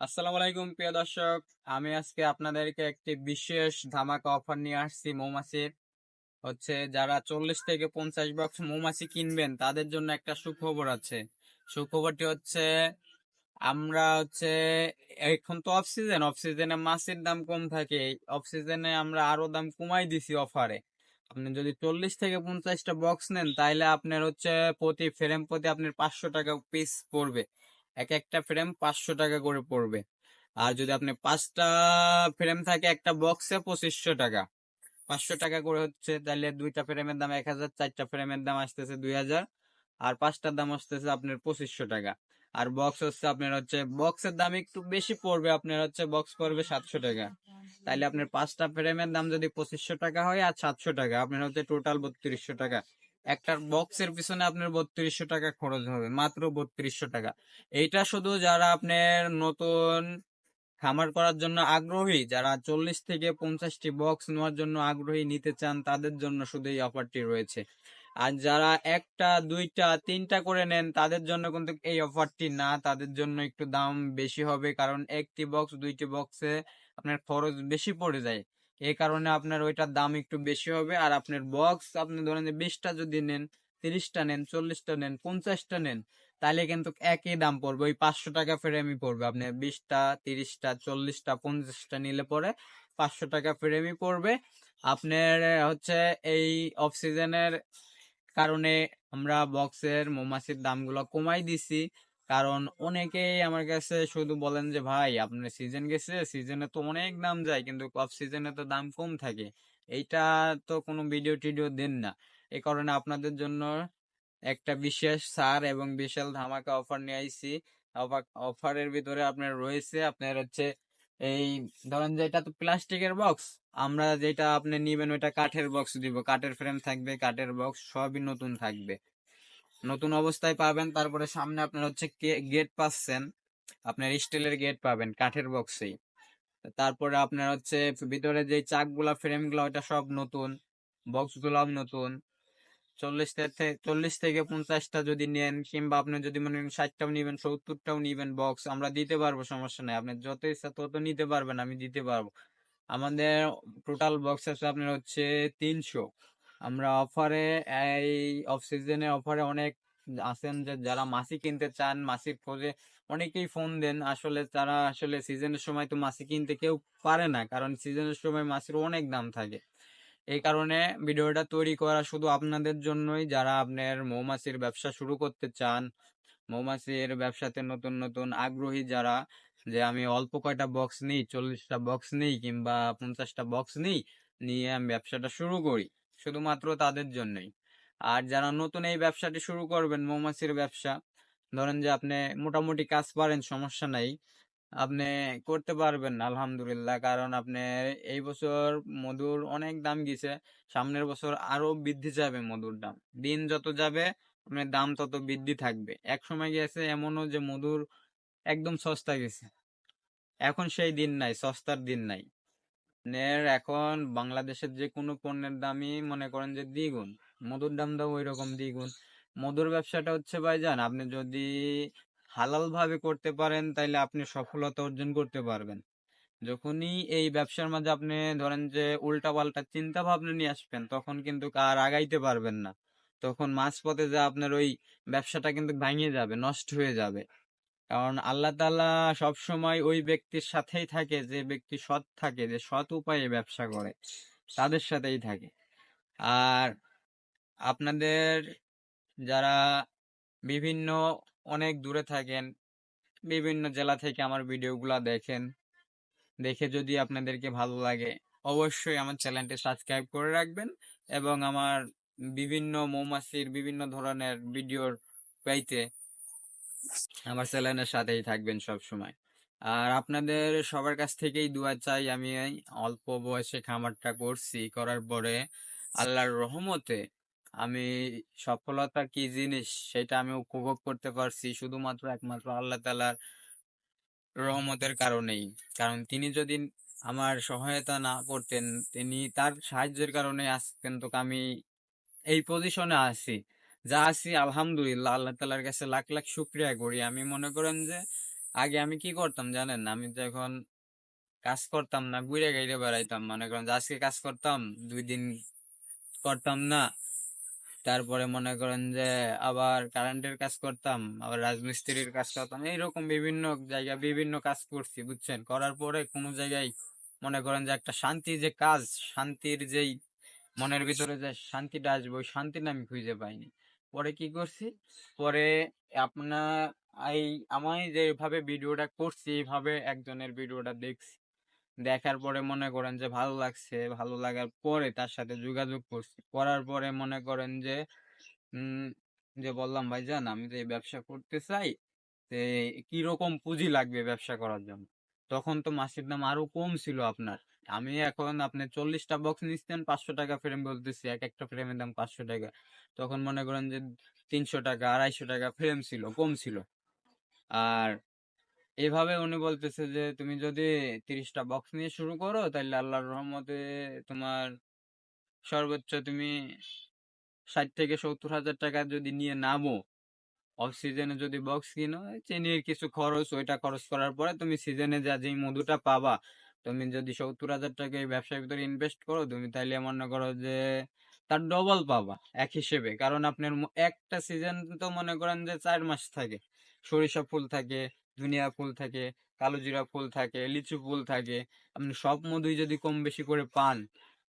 আসসালামু আলাইকুম, প্রিয় দর্শক। আমি আজকে আপনাদেরকে একটি বিশেষ ধামাকা অফার নিয়ে আসছি মৌমাছির। হচ্ছে যারা চল্লিশ থেকে পঞ্চাশ বক্স মৌমাছি কিনবেন, তাদের জন্য একটা সুখবর আছে। সুখবরটি হচ্ছে, আমরা হচ্ছে, এখন তো অফ সিজন অফ সিজনে মাছের দাম কম থাকে। অফ সিজনে আমরা আরও দাম কমাই দিছি অফারে আপনি যদি চল্লিশ থেকে পঞ্চাশটা বক্স নেন তাহলে আপনার হচ্ছে প্রতি ফ্রেম প্রতি আপনার পাঁচশো টাকা পিস পড়বে। এক একটা ফ্রেম পাঁচশো টাকা করে পড়বে। আর যদি আপনি পাঁচটা ফ্রেম থাকে, একটা বক্সে পঁচিশশো টাকা। পাঁচশো টাকা করে হচ্ছে, তাহলে দুইটা ফ্রেমের দাম এক হাজার, চারটা ফ্রেমের দাম আসতেছে দুই হাজার। আর পাঁচটার দাম আসতেছে আপনার পঁচিশশো টাকা। আর বক্স হচ্ছে আপনার হচ্ছে বক্সের দাম একটু বেশি পড়বে, আপনার হচ্ছে বক্স পড়বে সাতশো টাকা। তাইলে আপনার পাঁচটা ফ্রেমের দাম যদি পঁচিশশো টাকা হয়, আর সাতশো টাকা, আপনার হচ্ছে টোটাল বত্রিশশো টাকা। একটা বক্সের পিছনে আপনার বত্রিশশো টাকা খরচ হবে, মাত্র বত্রিশশো টাকা। এইটা শুধু যারা আপনার নতুন খামার করার জন্য আগ্রহী, যারা চল্লিশ থেকে পঞ্চাশটি বক্স নেওয়ার জন্য আগ্রহী নিতে চান, তাদের জন্য শুধু এই অফারটি রয়েছে। আর যারা একটা, দুইটা, তিনটা করে নেন, তাদের জন্য কিন্তু এই অফারটি না, তাদের জন্য একটু দাম বেশি হবে, কারণ একটি বক্স দুইটি বক্সে আপনার খরচ বেশি পড়ে যায়। এই কারণে আপনার ওইটার দাম একটু বেশি হবে। আর আপনার বক্স আপনি ধরেন যে বিশটা যদি নেন, তিরিশটা নেন, চল্লিশটা নেন, পঞ্চাশটা নেন তাহলে কিন্তু একই দাম পড়বে। ওই পাঁচশো টাকা ফ্রেমই পড়বে। আপনি বিশটা, তিরিশটা, চল্লিশটা, পঞ্চাশটা নিলে পরে পাঁচশো টাকা ফ্রেমই পড়বে। আপনার হচ্ছে এই অফ সিজনের কারণে আমরা বক্সের মৌমাছির দামগুলো কমাই দিছি। কারণ অনেকেই আমার কাছে শুধু বলেন যে, ভাই, আপনার সিজন গেছে সিজনে তো অনেক দাম যায়, কিন্তু অফ সিজনে তো দাম কম থাকে। এইটা তো কোনো ভিডিও টিডিও দেন না। এ কারণে আপনাদের জন্য একটা বিশেষ সার এবং বিশাল ধামাকা অফার নিয়ে আইছি। অফারের ভিতরে আপনার রয়েছে, আপনার হচ্ছে এই ধরেন যে, এটা তো প্লাস্টিকের বক্স আমরা যেটা আপনি নিবেন ওইটা কাঠের বক্স দিব। কাঠের ফ্রেম থাকবে, কাঠের বক্স সবই নতুন থাকবে। নতুন অবস্থায় পাবেন, তারপরে সামনে আপনার হচ্ছে গেট পাচ্ছেন, আপনার স্টিলের গেট পাবেন, কাঠের বক্সেই তারপরে আপনার হচ্ছে ভিতরে যে চাকগুলা ফ্রেমগুলো ওটা সব নতুন বক্সগুলাও নতুন। চল্লিশ থেকে চল্লিশ থেকে পঞ্চাশটা যদি নেন, কিংবা আপনি যদি মনে করেন ষাটটাও নিবেন, সত্তরটাও নিবেন বক্স আমরা দিতে পারব, সমস্যা নেই। আপনি যত ইচ্ছা তত নিতে পারবেন, আমি দিতে পারব। আমাদের টোটাল বক্স আছে আপনার হচ্ছে তিনশো। আমরা অফারে, এই অফ সিজনে অফারে অনেক আছেন যে, যারা মাসি কিনতে চান, মাসির খোঁজে অনেকেই ফোন দেন। আসলে তারা আসলে সিজনের সময় তো মাসি কিনতে কেউ পারে না, কারণ সিজনের সময় মাসির অনেক দাম থাকে। এই কারণে ভিডিওটা তৈরি করা শুধু আপনাদের জন্যই। যারা আপনার মৌমাছির ব্যবসা শুরু করতে চান, মৌমাছির ব্যবসাতে নতুন নতুন আগ্রহী যারা, যে আমি অল্প কয়টা বক্স নিই, চল্লিশটা বক্স নিই কিংবা পঞ্চাশটা বক্স নিই, নিয়ে আমি ব্যবসাটা শুরু করি। শুধুমাত্র তাদের জন্যই। আর যারা নতুন এই ব্যবসাটি শুরু করবেন, মৌমাছির ব্যবসা, ধরেন যে আপনি মোটামুটি কাজ পারেন, সমস্যা নাই, আপনি করতে পারবেন আলহামদুলিল্লাহ। কারণ আপনি এই বছর মধুর অনেক দাম গেছে সামনের বছর আরও বৃদ্ধি যাবে মধুর দাম। দিন যত যাবে, আপনার দাম তত বৃদ্ধি থাকবে। এক সময় গেছে এমনও যে মধুর একদম সস্তা গেছে। এখন সেই দিন নাই, সস্তার দিন নাই। নের এখন বাংলাদেশের যে কোনো পণ্যের দামই মনে করেন যে দ্বিগুণ। মধুর দাম ওই রকম দ্বিগুণ। মধুর ব্যবসাটা হচ্ছে ভাইজান, আপনি যদি হালাল ভাবে করতে পারেন, তাইলে আপনি সফলতা অর্জন করতে পারবেন। যখনই এই ব্যবসার মাঝে আপনি ধরেন যে উল্টা পাল্টা চিন্তা ভাবনা নিয়ে আসবেন, তখন কিন্তু আর আগাইতে পারবেন না। তখন মাঝপথে যা আপনার ওই ব্যবসাটা কিন্তু ভাঙিয়ে যাবে, নষ্ট হয়ে যাবে। কারণ আল্লাহ তালা সবসময় ওই ব্যক্তির সাথেই থাকে, যে ব্যক্তি সৎ থাকে, যে সৎ উপায়ে ব্যবসা করে, তাদের সাথেই থাকে। আর আপনাদের যারা বিভিন্ন, অনেক দূরে থাকেন, বিভিন্ন জেলা থেকে আমার ভিডিওগুলো দেখেন, দেখে যদি আপনাদেরকে ভালো লাগে, অবশ্যই আমার চ্যানেলটি সাবস্ক্রাইব করে রাখবেন এবং আমার বিভিন্ন মৌমাছির বিভিন্ন ধরনের ভিডিওর পাইতে আমার চ্যানেলের সাথেই থাকবেন সব সময় আর আপনাদের সবার কাছ থেকেই দোয়া চাই, আমি অল্প বয়সে খামারটা করছি, করার পরে আল্লাহর রহমতে আমি সফলতা কি জিনিস সেটা আমি উপভোগ করতে পারছি, শুধুমাত্র একমাত্র আল্লাহ তালার রহমতের কারণেই। কারণ তিনি যদি আমার সহায়তা না করতেন, তিনি তার সাহায্যের কারণে আসতেন তো আমি এই পজিশনে আছি। যা আছি আলহামদুলিল্লাহ, আল্লাহ তালার কাছে লাখ লাখ শুক্রিয়া করি। আমি মনে করেন যে, আগে আমি কি করতাম জানেন? আমি যখন কাজ করতাম না, ঘুরে গাইরে বেড়াইতাম। মনে করেন যে, আজকে কাজ করতাম, দুই দিন করতাম না। তারপরে মনে করেন যে, আবার কারেন্টের কাজ করতাম, আবার রাজমিস্ত্রির কাজ করতাম। এইরকম বিভিন্ন জায়গায় বিভিন্ন কাজ করছি, বুঝছেন? করার পরে কোনো জায়গায় মনে করেন যে, একটা শান্তি যে কাজ, শান্তির যেই মনের ভিতরে যে শান্তিটা আসবে, ওই শান্তিটা আমি খুঁজে পাইনি। পরে কি করছি? পরে আপনার এই আমি যেভাবে ভিডিওটা করছি, এইভাবে একজনের ভিডিওটা দেখছি। দেখার পরে মনে করেন যে ভালো লাগছে, ভালো লাগার পরে তার সাথে যোগাযোগ করছি। করার পরে মনে করেন যে যে বললাম ভাই ভাইজান, আমি যে ব্যবসা করতে চাই যে কীরকম পুঁজি লাগবে ব্যবসা করার জন্য? তখন তো মাসির দাম আরও কম ছিল আপনার। আমি এখন আপনি চল্লিশটা বক্স নিচ্ছেন, পাঁচশো টাকা ফ্রেম বলতেছি, এক একটা ফ্রেমের দাম পাঁচশো টাকা। তখন মনে করেন যে তিনশো টাকা, আড়াইশো টাকা ফ্রেম ছিল, কম ছিল। আর এভাবে উনি বলতেছে যে, তুমি যদি তিরিশটা বক্স নিয়ে শুরু করো তাহলে আল্লাহর রহমতে তোমার সর্বোচ্চ তুমি ষাট থেকে সত্তর হাজার টাকা যদি নিয়ে নামো অফ সিজনে যদি বক্স কিনো চেনির কিছু খরচ, ওইটা খরচ করার পরে তুমি সিজনে যা যেই মধুটা পাবা তুমি যদি সত্তর হাজার টাকা এই ব্যবসার ভিতরে ইনভেস্ট করো, তুমি তাইলে মনে করো যে তার ডবল পাবা, এক হিসেবে। কারণ আপনার একটা সিজন তো মনে করেন যে চার মাস থাকে। সরিষা ফুল থাকে, ধনিয়া ফুল থাকে, কালো জিরা ফুল থাকে, লিচু ফুল থাকে। আপনি সব মধুই যদি কম বেশি করে পান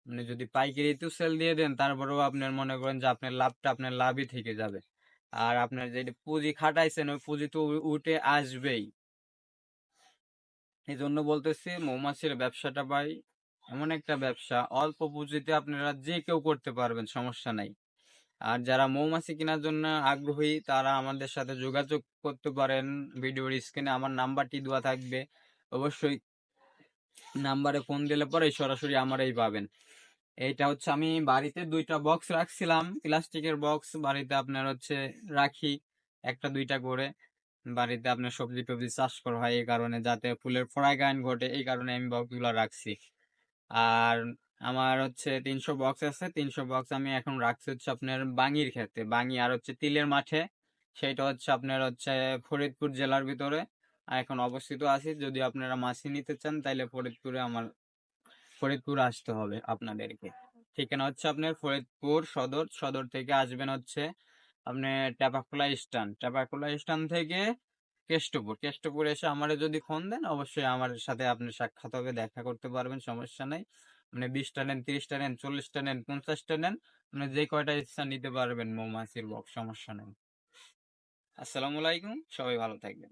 মানে যদি পাইকারিতেও সেল দিয়ে দেন, তারপরেও আপনার মনে করেন যে আপনার লাভটা আপনার লাভই থেকে যাবে। আর আপনার যে পুঁজি খাটাইছেন, ওই পুঁজি তো উঠে আসবেই। এই জন্য বলতেছি মৌমাছির ব্যবসাটা ভাই এমন একটা ব্যবসা। অল্প পুঁজিতে আপনারা যে কেউ করতে পারবেন, সমস্যা নাই। আর যারা মৌমাছি কেনার জন্য আগ্রহী, তারা আমাদের সাথে যোগাযোগ করতে পারেন। ভিডিওর স্ক্রিনে আমার নাম্বারটি দেওয়া থাকবে। অবশ্যই নাম্বারে ফোন দিলে পরে সরাসরি আমারই পাবেন। এইটা হচ্ছে আমি বাড়িতে দুইটা বক্স রাখছিলাম। প্লাস্টিকের বক্স বাড়িতে আপনার হচ্ছে রাখি, একটা দুইটা করে। বাড়িতে আপনার সবজি টবজি চাষ করা হয় এই কারণে, যাতে ফুলের পরাগায়ন ঘটে, এই কারণে আমি বক্সগুলো রাখছি। আর আমার হচ্ছে তিনশো বক্স আছে, তিনশো বক্স আমি এখন রাখছি হচ্ছে আপনার বাঙির ক্ষেতে। বাঙি আর হচ্ছে তিলের মাঠে, সেইটা হচ্ছে আপনার হচ্ছে ফরিদপুর জেলার ভিতরে। আর এখন অবস্থিত আছি, যদি আপনারা মাছি নিতে চান তাহলে ফরিদপুরে আমার, ফরিদপুর আসতে হবে আপনাদেরকে। ঠিকানা হচ্ছে আপনার ফরিদপুর সদর সদর থেকে আসবেন হচ্ছে আপনি টেপাখোলা স্টান টেপাখোলা স্টান থেকে কেষ্টপুর কেষ্টপুর এসে আমারে যদি ফোন দেন, অবশ্যই আমার সাথে আপনি সাক্ষাৎ হবে, দেখা করতে পারবেন, সমস্যা নেই। মানে বিশটা নেন, তিরিশটা নেন, চল্লিশটা নেন, পঞ্চাশটা নেন, আপনি যে কয়টা ইচ্ছা নিতে পারবেন মৌমাছির বক সমস্যা নেই। আসসালামু আলাইকুম, সবাই ভালো থাকবেন।